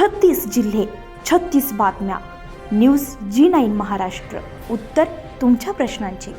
छत्तीस जिल्हे छत्तीस बातम्या. News G nine Maharashtra. उत्तर तुमच्या प्रश्नांची.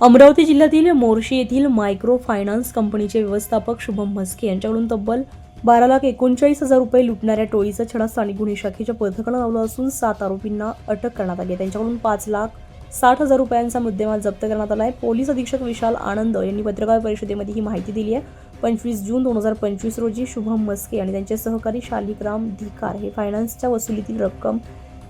अमरावती जिल्ह्यातील मोर्शी येथील मायक्रो फायनान्स कंपनीचे व्यवस्थापक शुभम म्हस्के यांच्याकडून तब्बल बारा लाख एकोणचाळीस हजार रुपये लुटणाऱ्या टोळीचा छडा स्थानिक गुन्हे शाखेच्या पथकानं लावला असून सात आरोपींना अटक करण्यात आली त्यांच्याकडून पाच लाख साठ हजार रुपयांचा मुद्देमाल जप्त करण्यात आला आहे पोलीस अधीक्षक विशाल आनंद यांनी पत्रकार परिषदेमध्ये ही माहिती दिली आहे. पंचवीस जून दोन हजार पंचवीस रोजी शुभम मस्के आणि त्यांचे सहकारी शालिकराम धिकार हे फायनान्सच्या वसुलीतील रक्कम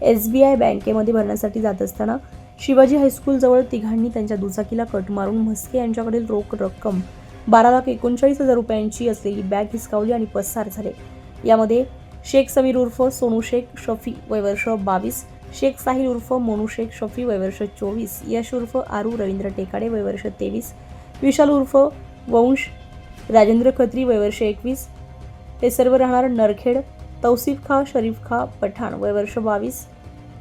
एस बी आय बँकेमध्ये भरण्यासाठी जात असताना शिवाजी हायस्कूलजवळ तिघांनी त्यांच्या दुचाकीला कट मारून म्हस्के यांच्याकडील रोख रक्कम बारा लाख एकोणचाळीस हजार रुपयांची असलेली बॅग हिसकावली आणि पसार झाले. यामध्ये शेख समीर उर्फ सोनू शेख शफी वयवर्ष बावीस शेख साहिल उर्फ मोनू शेख शफी वयवर्ष चोवीस. यश उर्फ आरू रवींद्र टेकाडे वयवर्ष तेवीस. विशाल उर्फ वंश राजेंद्र खत्री वयवर्ष एकवीस. हे सर्व राहणार नरखेड तौसिफ खा शरीफ खा पठाण वयवर्ष बावीस.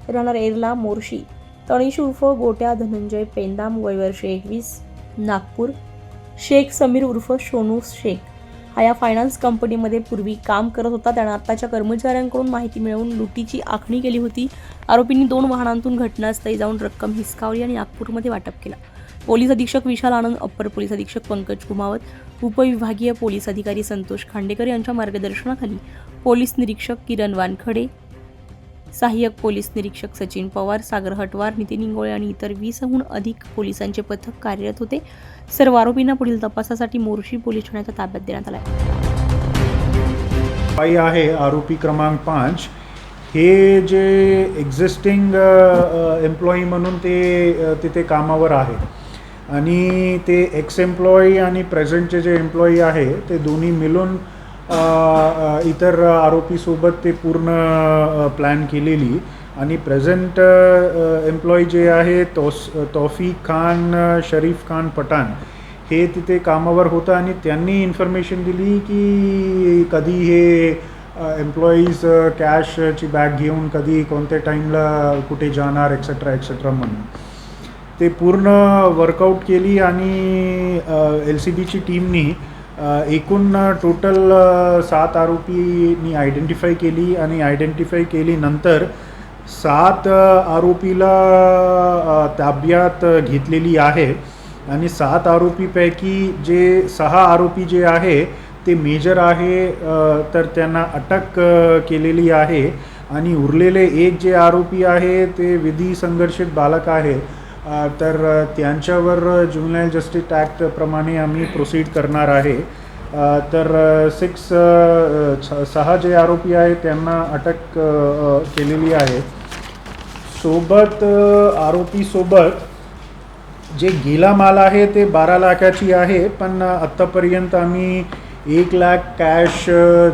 राहणार एरला मोर्शी. तणीश उर्फ गोट्या धनंजय पेंदाम वयवर्ष एकवीस. नागपूर. शेख समीर उर्फ सोनू शेख. हा या फायनान्स कंपनीमध्ये पूर्वी काम करत होता. त्यानं आत्ताच्या कर्मचाऱ्यांकडून माहिती मिळवून लुटीची आखणी केली होती. आरोपींनी दोन वाहनांतून घटनास्थळी जाऊन रक्कम हिसकावली आणि नागपूरमध्ये वाटप केला. पोलीस अधीक्षक विशाल आनंद अप्पर पोलीस अधीक्षक पंकज कुमावत उपविभागीय पोलीस अधिकारी संतोष खांडेकर यांच्या मार्गदर्शनाखाली पोलीस निरीक्षक किरण वानखडे सहाय्यक पोलीस निरीक्षक सचिन पवार सागर हटवार नितीन इंगोळे आणि इतर वीसहून अधिक पोलिसांचे पथक कार्यरत होते. सर्व आरोपींना पुढील तपासासाठी मोर्शी पोलीस ठाण्याच्या ताब्यात देण्यात आला आहे आरोपी क्रमांक पाच. हे जे एक्झिस्टिंग एम्प्लॉई म्हणून ते तिथे कामावर आहे. आणि ते एक्स एम्प्लॉई आणि प्रेझेंटचे जे एम्प्लॉई आहे ते दोन्ही मिळून इतर आरोपीसोबत ते पूर्ण प्लॅन केलेली. आणि प्रेझेंट एम्प्लॉई जे आहे तोस तौफिक खान शरीफ खान पठाण हे तिथे कामावर होतं आणि त्यांनी इन्फॉर्मेशन दिली की कधी हे एम्प्लॉईज कॅशची बॅग घेऊन कधी कोणत्या टाईमला कुठे जाणार एक्सेट्रा एक्सेट्रा म्हणून. ते पूर्ण वर्कआउट केली आणि एल सी बीची टीमनी एकूण टोटल सात आरोपीनी आयडेंटिफाय केली आणि आयडेंटिफाय केली नंतर सात आरोपीला ताब्यात घेतलेली आहे. आणि सात आरोपीपैकी जे सहा आरोपी जे आहे ते मेजर आहे तर त्यांना अटक केलेली आहे. आणि उरलेले एक जे आरोपी आहे ते विधी संघर्षित बालक आहे. तर त्यांच्यावर ज्युनियल जस्टिस ॲक्टप्रमाणे आम्ही प्रोसीड करणार आहे. तर सिक्स सहा जे आरोपी आहेत त्यांना अटक केलेली आहे. सोबत आरोपीसोबत जे गेला माल आहे ते बारा लाखाची आहे पण आत्तापर्यंत आम्ही एक लाख कॅश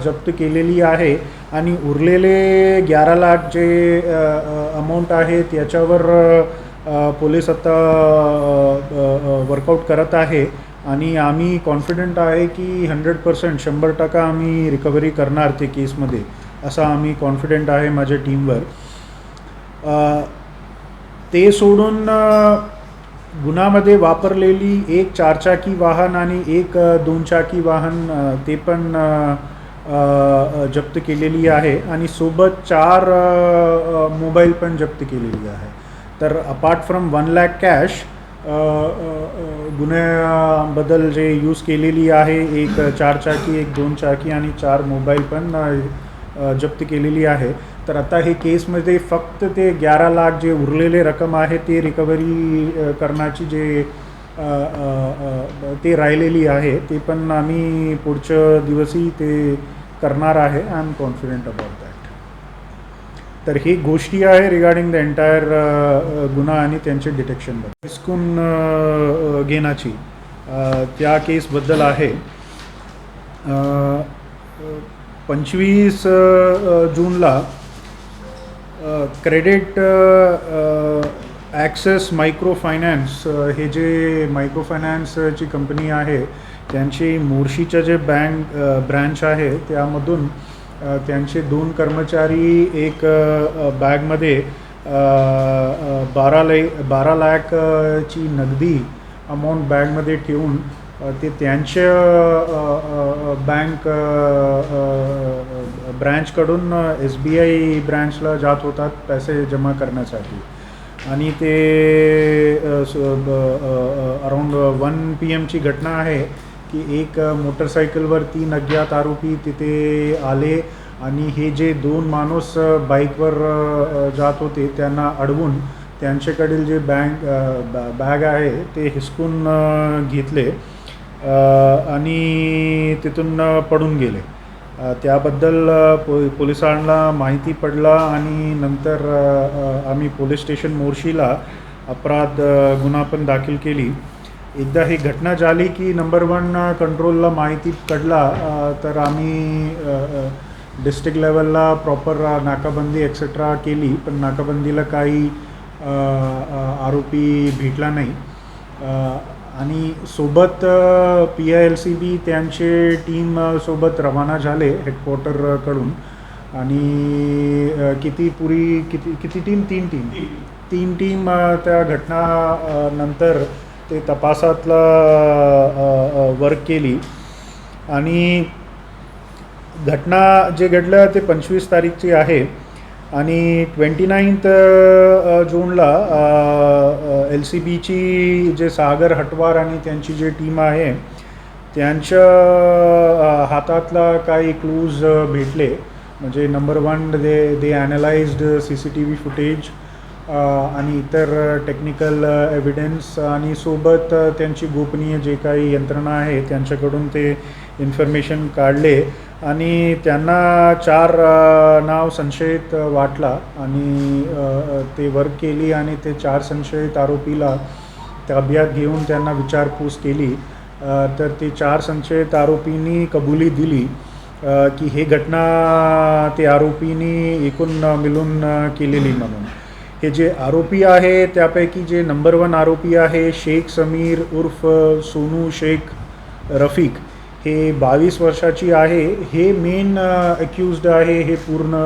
जप्त केलेली आहे आणि उरलेले ग्यारा लाख जे अमाऊंट आहे त्याच्यावर पोलीस आता वर्कआउट करत आहे आणि आम्ही कॉन्फिडंट आहे की हंड्रेड पर्सेंट शंभर टक्का आम्ही रिकव्हरी करणार ते केसमध्ये असा आम्ही कॉन्फिडंट आहे माझ्या टीमवर ते सोडून गुन्हामध्ये वापरलेली एक चारचाकी वाहन आणि एक दोनचाकी वाहन ते पण जप्त केलेली आहे आणि सोबत चार मोबाईल पण जप्त केलेली आहे. तर apart from one lakh cash गुन्ह्याबद्दल जे यूज केलेली आहे एक चारचाकी एक दोन चाकी आणि चार मोबाईल पण जप्त केलेली आहे. तर आता हे केसमध्ये फक्त ते ग्यारा लाख जे उरलेले रक्कम आहे ते रिकव्हरी करण्याची जे ते राहिलेली आहे ते पण आम्ही पुढच्या दिवशी ते करणार आहे. आय एम कॉन्फिडेंट अबाउट तर ही गोष्टी आहे रिगार्डिंग द एंटायर गुन्हा आणि त्यांचे डिटेक्शन हिसकून अ, घेण्याची uh, त्या केसबद्दल आहे. Uh, पंचवीस uh, जूनला क्रेडिट ॲक्सेस मायक्रो फायनान्स हे जे मायक्रो फायनान्सची कंपनी आहे त्यांची मोर्शीचं जे बँक ब्रँच आहे त्यामधून त्यांचे दोन कर्मचारी एक बॅगमध्ये बारा लै बारा लाखची नगदी अमाऊंट बॅगमध्ये ठेवून ते त्यांच्या बँक ब्रँचकडून एस बी आय ब्रँचला जात होतात पैसे जमा करण्यासाठी. आणि ते अराऊंड वन पी एमची घटना आहे. की एक मोटरसायकलवरती नग्यात आरोपी तिथे आले आणि हे जे दोन माणूस बाईकवर जात होते त्यांना अडवून त्यांच्याकडील जे बँक बॅग आहे ते हिसकून घेतले आणि तिथून पडून गेले. त्याबद्दल पो पोलिसांना माहिती पडला आणि नंतर आम्ही पोलीस स्टेशन मोर्शीला अपराध गुन्हा पण दाखल केली. एकदा ही घटना झाली की नंबर वन कंट्रोलला माहिती पडला तर आम्ही डिस्ट्रिक्ट लेवलला प्रॉपर नाकाबंदी एक्सेट्रा केली पण नाकाबंदीला काही आरोपी भेटला नाही. आणि सोबत P I L C B त्यांचे टीम सोबत रवाना झाले हेडक्वार्टरकडून आणि किती पुरी किती किती टीम तीन टीम तीन टीम त्या घटना नंतर ते तपासातला वर्क केली. आणि घटना जे घडलं ते पंचवीस तारीखची आहे. आणि ट्वेंटी नाईन्थ जूनला एल सी बीची जे सागर हटवार आणि त्यांची जी टीम आहे त्यांच्या हातातला काही क्लूज भेटले. म्हणजे number one they they analysed C C T V footage आणि इतर टेक्निकल एव्हिडन्स आणि सोबत त्यांची गोपनीय जे काही यंत्रणा आहे त्यांच्याकडून ते इन्फॉर्मेशन काढले. आणि त्यांना चार नाव संशयित वाटला आणि ते वर्क केली आणि ते चार संशयित आरोपीला ताब्यात घेऊन त्यांना विचारपूस केली. तर ते चार संशयित आरोपींनी कबुली दिली की हे घटना ते आरोपींनी एकूण मिळून केलेली म्हणून. हे जे आरोपी आहे त्यापैकी जे नंबर वन आरोपी आहे शेख समीर उर्फ सोनू शेख रफिक हे बावीस वर्षाची आहे. हे मेन अक्युज्ड आहे हे पूर्ण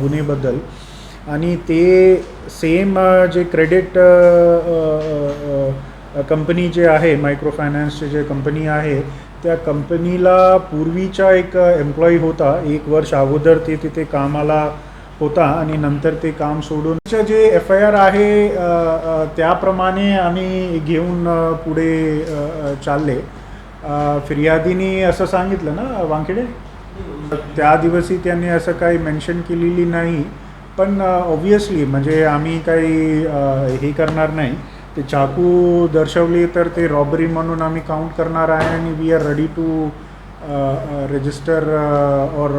गुन्हेबद्दल. आणि ते सेम जे क्रेडिट कंपनी जे आहे मायक्रो फायनान्सचे जे कंपनी आहे त्या कंपनीला पूर्वीचा एक एम्प्लॉई होता. एक वर्ष अगोदर ते तिथे कामाला होता आणि नंतर ते काम सोडून जे एफ आय आर आहे त्याप्रमाणे आम्ही घेऊन पुढे चालले. फिर्यादीने असं सांगितलं ना वांखेडे? त्या दिवशी त्यांनी असं काही मेन्शन केलेली नाही. पण ऑब्वियसली म्हणजे आम्ही काही हे करणार नाही. ते चाकू दर्शवली तर ते रॉबरी म्हणून आम्ही काउंट करणार आहे आणि we are ready to register or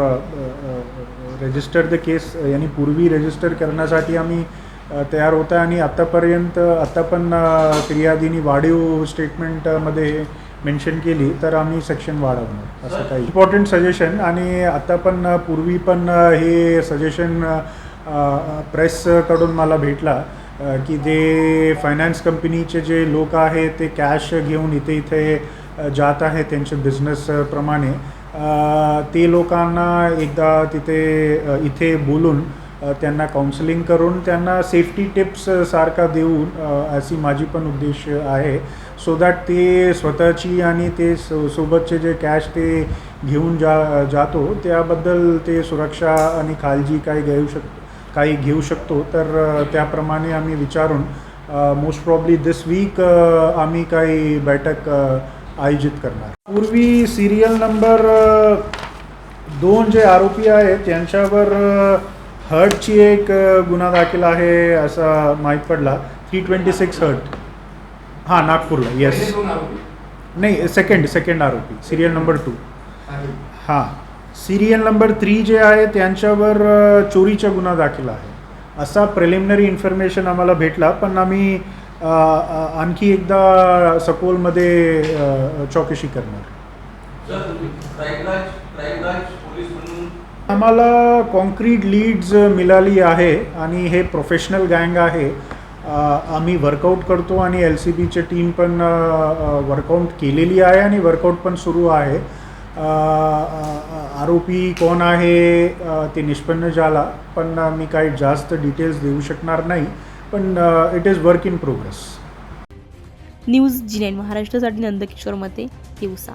register the case यानी पूर्वी रजिस्टर करण्यासाठी आम्ही तयार होत आहे आणि आत्तापर्यंत आत्ता पण फिर्यादीनी वाढीव स्टेटमेंटमध्ये मेन्शन केली तर आम्ही सेक्शन वाढवणार असं काही इम्पॉर्टंट सजेशन आणि आता पण पूर्वी पण हे सजेशन प्रेसकडून मला भेटला की जे फायनान्स कंपनीचे जे लोक आहेत ते कॅश घेऊन इथे इथे जात आहे त्यांच्या बिझनेस प्रमाणे. अ, ते लोकांना एकदा तिथे इथे बोलून त्यांना काउन्सिलिंग करून त्यांना सेफ्टी टिप्स सारखा देऊन अशी माझी पण उद्देश आहे. सो दॅट ते स्वतःची आणि ते सो सोबतचे जे कॅश ते घेऊन जा जातो त्याबद्दल ते सुरक्षा आणि काळजी काही घेऊ शक काही घेऊ शकतो. तर त्याप्रमाणे आम्ही विचारून मोस्ट प्रॉब्ली दिस वीक आम्ही काही बैठक आयोजित करणार. पूर्वी सिरियल नंबर दोन जे आरोपी आहेत त्यांच्यावर अ, हर्टची एक गुन्हा दाखल आहे असा माहीत पडला. Three twenty six hurt. हां नागपूरला येस नाही सेकंड सेकंड आरोपी. सिरियल नंबर टू हां. सिरियल नंबर थ्री जे आहे त्यांच्यावर चोरीचा गुन्हा दाखल आहे. असा प्रिलिमिनरी इन्फॉर्मेशन आम्हाला भेटला पण आम्ही आणखी एकदा सखोलमध्ये अ, चौकशी करणार. आम्हाला कॉन्क्रीट लीड्स मिळाली आहे आणि हे प्रोफेशनल गँग आहे. आम्ही वर्कआउट करतो आणि एल सी बीची टीम पण वर्कआउट केलेली आहे आणि वर्कआउट पण सुरू आहे. आरोपी कोण आहे ते निष्पन्न झाला पण मी काही जास्त डिटेल्स देऊ शकणार नाही. पण it is work in progress news G nine महाराष्ट्रासाठी नंदकिशोर मते दिवसा.